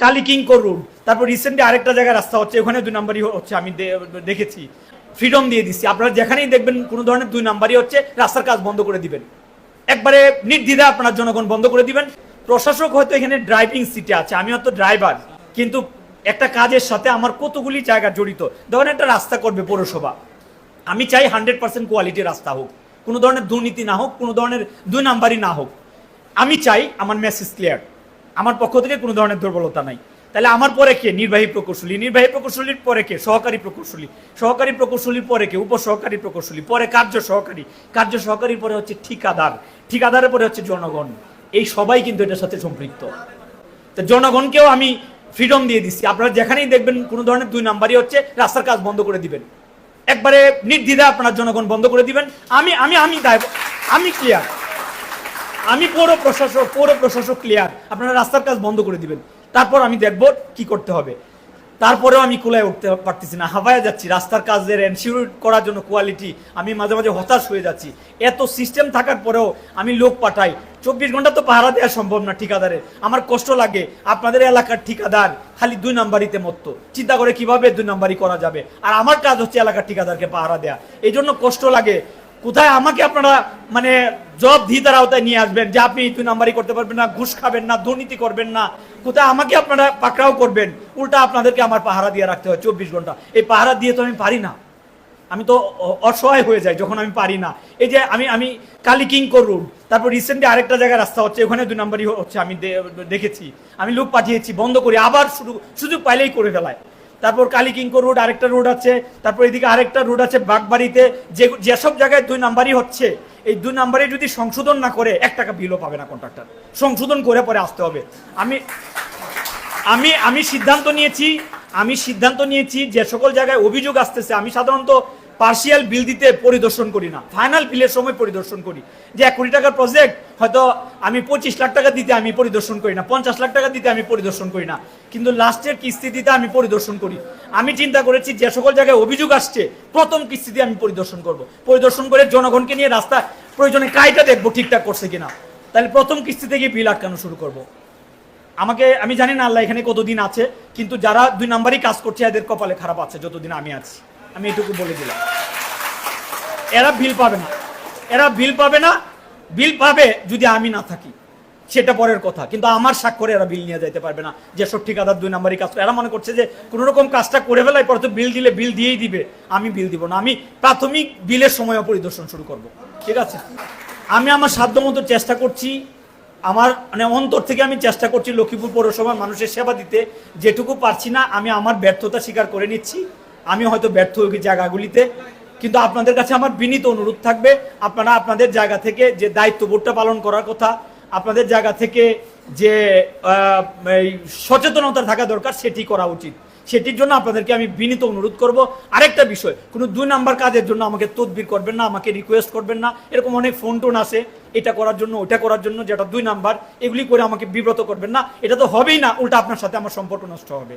কালিকিঙ্কর road তারপর recently আরেকটা জায়গায় রাস্তা হচ্ছে ওখানে দুই নাম্বারই হচ্ছে, আমি দেখেছি। ফ্রিডম দিয়ে দিচ্ছি। আপনারা যেখানেই দেখবেন কোনো ধরনের দুই নাম্বারই হচ্ছে, রাস্তার কাজ বন্ধ করে দিবেন। একবারে নির্দ্বিধা আপনার জনগণ বন্ধ করে দিবেন। প্রশাসক হয়তো এখানে ড্রাইভিং সিটে আছে, আমি হয়তো ড্রাইভার কিন্তু একটা কাজের সাথে আমার কতগুলি জায়গা জড়িত। ধরেন একটা রাস্তা করবে পৌরসভা। আমি চাই হান্ড্রেড পার্সেন্ট কোয়ালিটির রাস্তা হোক। কোনো ধরনের দুর্নীতি না হোক, কোনো ধরনের দুই নাম্বারই না হোক। আমি চাই আমার মেসেজ ক্লিয়ার আমার পক্ষ থেকে কোনো ধরনের দুর্বলতা নাই। তাহলে আমার পরে কে? নির্বাহী প্রকৌশলী। নির্বাহী প্রকৌশলীর পরে কে? সহকারী প্রকৌশলী। সহকারী প্রকৌশলীর পরে কে? উপসহকারী প্রকৌশলী। পরে কার্য সহকারী। কার্য সহকারীর পরে হচ্ছে ঠিকাদার। ঠিকাদারের পরে হচ্ছে জনগণ। এই সবাই কিন্তু এটার সাথে সম্পৃক্ত। তো জনগণকেও আমি ফ্রিডম দিয়ে দিচ্ছি। আপনারা যেখানেই দেখবেন কোনো ধরনের দুই নাম্বারই হচ্ছে, রাস্তার কাজ বন্ধ করে দিবেন। একবারে নির্দ্বিধা আপনার জনগণ বন্ধ করে দিবেন। আমি আমি আমি দায় আমি ক্লিয়ার আমি পৌর প্রশাসক পৌর প্রশাসক ক্লিয়ার আপনারা রাস্তার কাজ বন্ধ করে দিবেন। তারপর আমি দেখব কি করতে হবে। তারপরেও আমি কুলায় উঠতে পারতেছি না, হাওয়ায় যাচ্ছি। রাস্তার কাজের এনশিওর করার জন্য কোয়ালিটি আমি মাঝে মাঝে হতাশ হয়ে যাচ্ছি। এত সিস্টেম থাকার পরেও আমি লোক পাঠাই। চব্বিশ ঘণ্টা তো পাহারা দেওয়া সম্ভব না ঠিকাদারের। আমার কষ্ট লাগে। আপনাদের এলাকার ঠিকাদার খালি দুই নাম্বারিতে মতো চিন্তা করে কীভাবে দুই নাম্বারি করা যাবে? আর আমার কাজ হচ্ছে এলাকার ঠিকাদারকে পাহারা দেয়া। এই জন্য কষ্ট লাগে। কোথায় আমাকে আপনারা মানে জব ধিতার আওতায় নিয়ে আসবেন? যে আপনি দুই নাম্বারই করতে পারবেন না, ঘুষ খাবেন না, দুর্নীতি করবেন না। কোথায় আমাকে আপনারা পাকড়াও করবেন? উল্টা আপনাদেরকে আমার পাহারা দিয়ে রাখতে হয় চব্বিশ ঘণ্টা। এই পাহারা দিয়ে তো আমি পারি না। আমি তো অসহায় হয়ে যাই যখন আমি পারি না। এই যে আমি আমি কালী কিঙ্কর রোড তারপর রিসেন্টলি আরেকটা জায়গায় রাস্তা হচ্ছে, ওখানে দুই নাম্বারই হচ্ছে, আমি দেখেছি। আমি লোক পাঠিয়েছি, বন্ধ করি, আবার শুরু, সুযোগ পাইলেই করে ফেলায়। তারপর কালীকিঙ্কর রোড, আরেকটা রোড আছে, তারপর এদিকে আরেকটা রোড আছে বাগবাড়িতে, যে যেসব জায়গায় দুই নাম্বারই হচ্ছে, এই দুই নাম্বারে যদি সংশোধন না করে, এক টাকা বিলও পাবে না কন্ট্রাক্টর সংশোধন করে পরে আসতে হবে। আমি আমি আমি সিদ্ধান্ত নিয়েছি, আমি সিদ্ধান্ত নিয়েছি, যে সকল জায়গায় অভিযোগ আসতেছে, আমি সাধারণত পার্সিয়াল বিল দিতে পরিদর্শন করি না। ফাইনাল বিলের সময় পরিদর্শন করি। যে এক কোটি টাকার প্রজেক্ট হয়তো আমি পঁচিশ লাখ টাকা দিতে আমি পরিদর্শন করি না, পঞ্চাশ লাখ টাকা দিতে আমি পরিদর্শন করি না। কিন্তু লাস্টের কিস্তি দিতে আমি পরিদর্শন করি। আমি চিন্তা করেছি যে সকল জায়গায় অভিযোগ আসছে, প্রথম কিস্তিতে আমি পরিদর্শন করব। পরিদর্শন করে জনগণকে নিয়ে রাস্তা প্রয়োজনে কাইটা দেখব ঠিকঠাক করছে কিনা। তাহলে প্রথম কিস্তি থেকে বিল আটকানো শুরু করব। আমাকে, আমি জানি না আল্লাহ এখানে কতদিন আছে, কিন্তু যারা দুই নাম্বারই কাজ করছে, এদের কপালে খারাপ আছে, যতদিন আমি আছি। আমি এটুকু বলে দিলাম। এরা বিল পাবে না। এরা বিল পাবে না। বিল পাবে যদি আমি না থাকি। সেটা পরের কথা। কিন্তু আমার স্বাক্ষরে এরা বিল নিয়ে যেতে পারবে না। যেসব ঠিকাদার দুই নাম্বারই কাজ এরা মনে করছে যে কোনো রকম কাজটা করে ফেলায় পরে তো বিল দিলে বিল দিয়েই দিবে। আমি বিল দিব না। আমি প্রাথমিক বিলের সময় পরিদর্শন শুরু করব। ঠিক আছে? আমি আমার সাধ্যমতো চেষ্টা করছি। আমার মানে অন্তর থেকে আমি চেষ্টা করছি লক্ষ্মীপুর পৌরসভার মানুষের সেবা দিতে। যেটুকু পারছি না, আমি আমার ব্যর্থতা স্বীকার করে নিচ্ছি। আমি হয়তো ব্যর্থ হয়ে জায়গাগুলিতে, কিন্তু আপনাদের কাছে আমার বিনীত অনুরোধ থাকবে, আপনারা আপনাদের জায়গা থেকে যে দায়িত্ববোধটা পালন করার কথা, আপনাদের জায়গা থেকে যে সচেতনতা থাকা দরকার, সেটি করা উচিত। সেটির জন্য আপনাদেরকে আমি বিনীত অনুরোধ করব। আরেকটা বিষয়, কোনো দুই নাম্বার কাজের জন্য আমাকে তদবির করবেন না, আমাকে রিকোয়েস্ট করবেন না, এরকম অনেক ফোন টোন আসে এটা করার জন্য ওটা করার জন্য, যেটা দুই নাম্বার, এগুলি করে আমাকে বিব্রত করবেন না, এটা তো হবেই না, উল্টা আপনার সাথে আমার সম্পর্ক নষ্ট হবে।